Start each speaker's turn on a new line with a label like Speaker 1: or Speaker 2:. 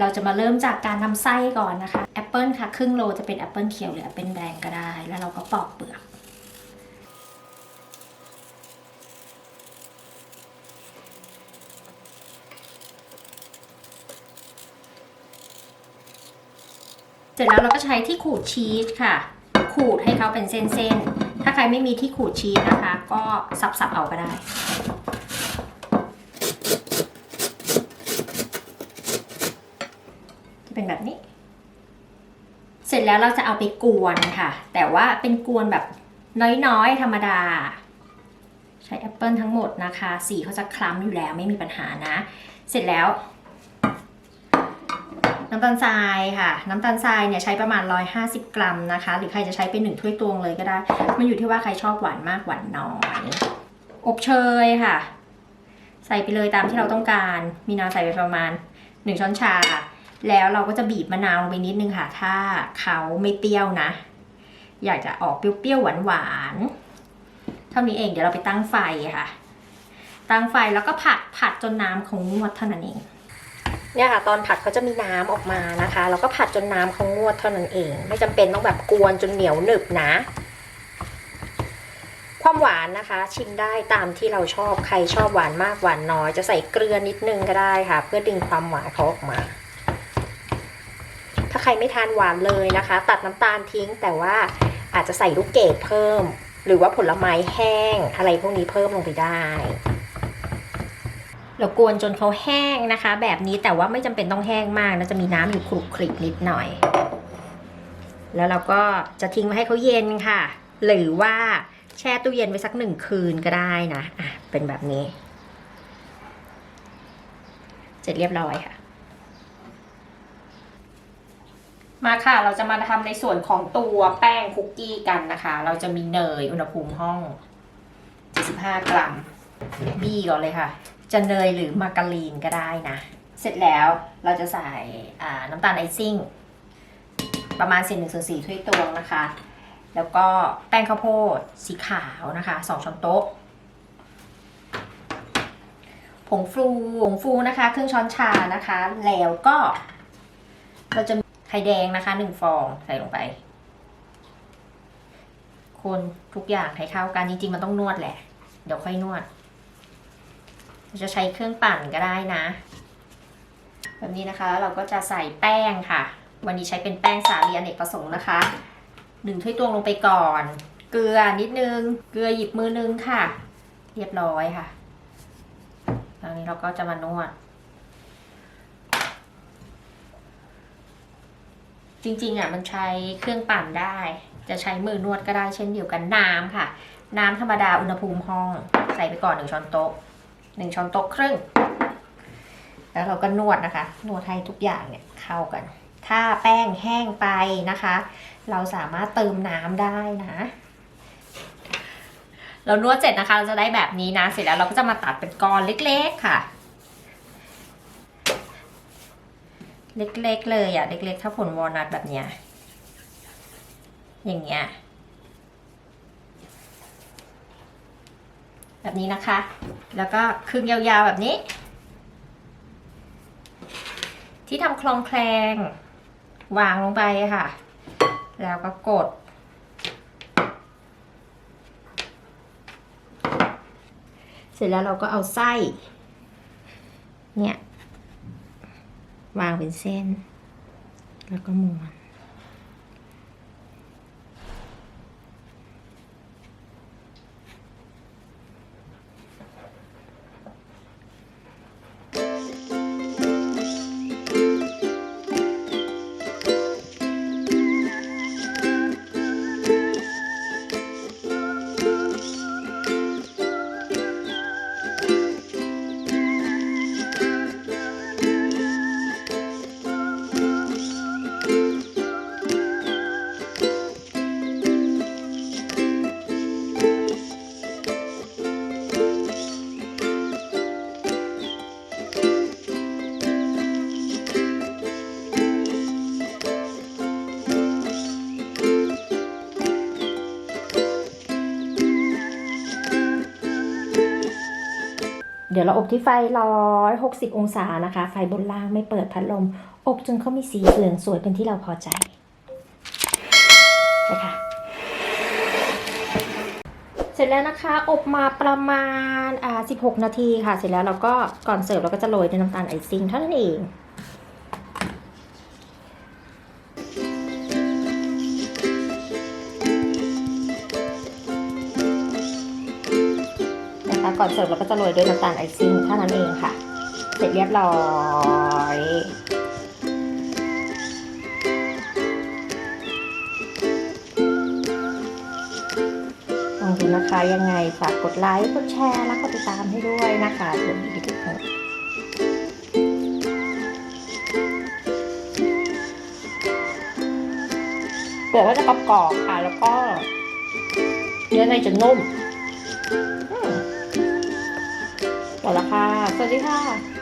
Speaker 1: เราจะมาเริ่มจากการทำไส้ก่อนนะคะแอปเปิลค่ะครึ่งโลจะเป็นแอปเปิลเขียวหรือแอปเปิลแดงก็ได้ แล้วเราก็ปอกเปลือกเสร็จแล้วเราก็ใช้ที่ขูดชีสค่ะ ขูดให้เขาเป็นเส้นๆ ถ้าใครไม่มีที่ขูดชีสนะคะ ก็สับๆเอาก็ได้ จะเป็นแบบนี้ เสร็จแล้วเราจะเอาไปกวนค่ะ แต่ว่าเป็นกวนแบบน้อยๆ ธรรมดา ใช้แอปเปิลทั้งหมดนะคะ สีเขาจะคล้ำอยู่แล้วไม่มีปัญหานะ เสร็จแล้ว น้ำตาลทรายค่ะ น้ำตาลทรายเนี่ยใช้ประมาณ 150 กรัมนะคะ หรือใครจะใช้เป็นหนึ่งถ้วยตวงเลยก็ได้ มันอยู่ที่ว่าใครชอบหวานมากหวานน้อย อบเชยค่ะ ใส่ไปเลยตามที่เราต้องการ มีนาใส่ไปประมาณ 1 ช้อนชา แล้วเราก็จะบีบมะนาวลงไปนิดนึงค่ะ ถ้าเขาไม่เปรี้ยวนะ อยากจะออกเปรี้ยวๆหวานๆเท่านี้เองเดี๋ยวเราไปตั้งไฟค่ะ ตั้งไฟแล้วก็ผัดผัดจนน้ำของงวดเท่านั้นเองเนี่ยค่ะตอนผัดเขาจะมีน้ำออกมานะคะแล้วก็ผัดจนน้ำเขางวดเท่านั้นเอง ไม่จำเป็นต้องแบบกวนจนเหนียวหนึบนะ ความหวานนะคะ ชิมได้ตามที่เราชอบใครชอบหวานมากหวานน้อย จะใส่เกลือนิดนึงก็ได้ค่ะ เพื่อดึงความหวานเขาออกมา ใครไม่ทานหวานเลยนะคะ ตัดน้ำตาลทิ้ง แต่ว่าอาจจะใส่ลูกเกดเพิ่ม หรือว่าผลไม้แห้ง อะไรพวกนี้เพิ่มลงไปได้เรากวนจนเขาแห้งนะคะ แบบนี้แต่ว่าไม่จำเป็นต้องแห้งมากนะจะมีน้ำอยู่คลุกคลิกนิดหน่อย แล้วเราก็จะทิ้งไว้ให้เขาเย็นค่ะ หรือว่าแช่ตู้เย็นไว้สักหนึ่งคืนก็ได้นะอะเป็นแบบนี้ เสร็จเรียบร้อยค่ะ มาค่ะ เราจะมาทำในส่วนของตัวแป้งคุกกี้กันนะคะ เราจะมีเนยอุณหภูมิห้อง 75 กรัม บี้ก่อนเลยค่ะ จะเนยหรือมาการีนก็ได้นะ เสร็จแล้วเราจะใส่น้ำตาลไอซิ่ง ประมาณ4 1ส่วน4ถ้วยตวงนะคะ แล้วก็แป้งข้าวโพดสีขาวนะคะ 2ช้อนโต๊ะ ผงฟูผงฟูนะคะ ครึ่งช้อนชานะคะ แล้วก็เราจะ ไข่แดงนะคะหนึ่งฟองใส่ลงไป คนทุกอย่างให้เข้ากันจริงๆ มันต้องนวดแหละ เดี๋ยวค่อยนวด จะใช้เครื่องปั่นก็ได้นะ แบบนี้นะคะเราก็จะใส่แป้งค่ะ วันนี้ใช้เป็นแป้งสาลีอเนกประสงค์นะคะหนึ่งถ้วยตวงลงไปก่อน เกลือนิดนึง เกลือหยิบมือนึงค่ะ เรียบร้อยค่ะตอนนี้เราก็จะมานวด จริงๆอะมันใช้เครื่องปั่นได้ จะใช้มือนวดก็ได้เช่นเดียวกันน้ำค่ะ น้ำธรรมดาอุณหภูมิห้อง ใส่ไปก่อนหนึ่งช้อนโต๊ะหนึ่งช้อนโต๊ะครึ่ง แล้วเราก็นวดนะคะ นวดให้ทุกอย่างเนี่ยเข้ากัน ถ้าแป้งแห้งไปนะคะ เราสามารถเติมน้ำได้นะเรานวดเสร็จนะคะเราจะได้แบบนี้นะ เสร็จแล้วเราก็จะมาตัดเป็นก้อนเล็ก ๆ ค่ะ เล็กๆเลยอะ เล็ก ๆ ถ้าผลวอลนัทแบบเนี้ย อย่างเงี้ย แบบนี้นะคะ แล้วก็คึงยาวๆแบบนี้ ที่ทำคลองแคลง วางลงไปค่ะ แล้วก็กด เสร็จแล้วเราก็เอาไส้ เนี่ย วางเป็นเส้น แล้วก็ม้วน เดี๋ยวเราอบที่ไฟ160องศานะคะ ไฟบนล่างไม่เปิดพัดลม อบจนเขามีสีเหลืองสวยเป็นที่เราพอใจไปค่ะ เสร็จแล้วนะคะ อบมาประมาณอ่า16 นาทีค่ะ เสร็จแล้วเราก็ก่อนเสิร์ฟเราก็จะโรยด้วยน้ำตาลไอซิ่งเท่านั้นเอง คะก่อนเสิร์ฟเราก็จะโรยด้วยน้ำตาลไอซิ่งเท่านั้นเองค่ะ เสร็จเรียบร้อยลองดูนะคะยังไงฝากกดไลค์กดแชร์และกดติดตามให้ด้วยนะคะเผื่อมีทุกคนเปลือกก็จะกรอบๆค่ะ แล้วก็เนื้อในจะนุ่ม ล้วค่ะ สวัสดีค่ะ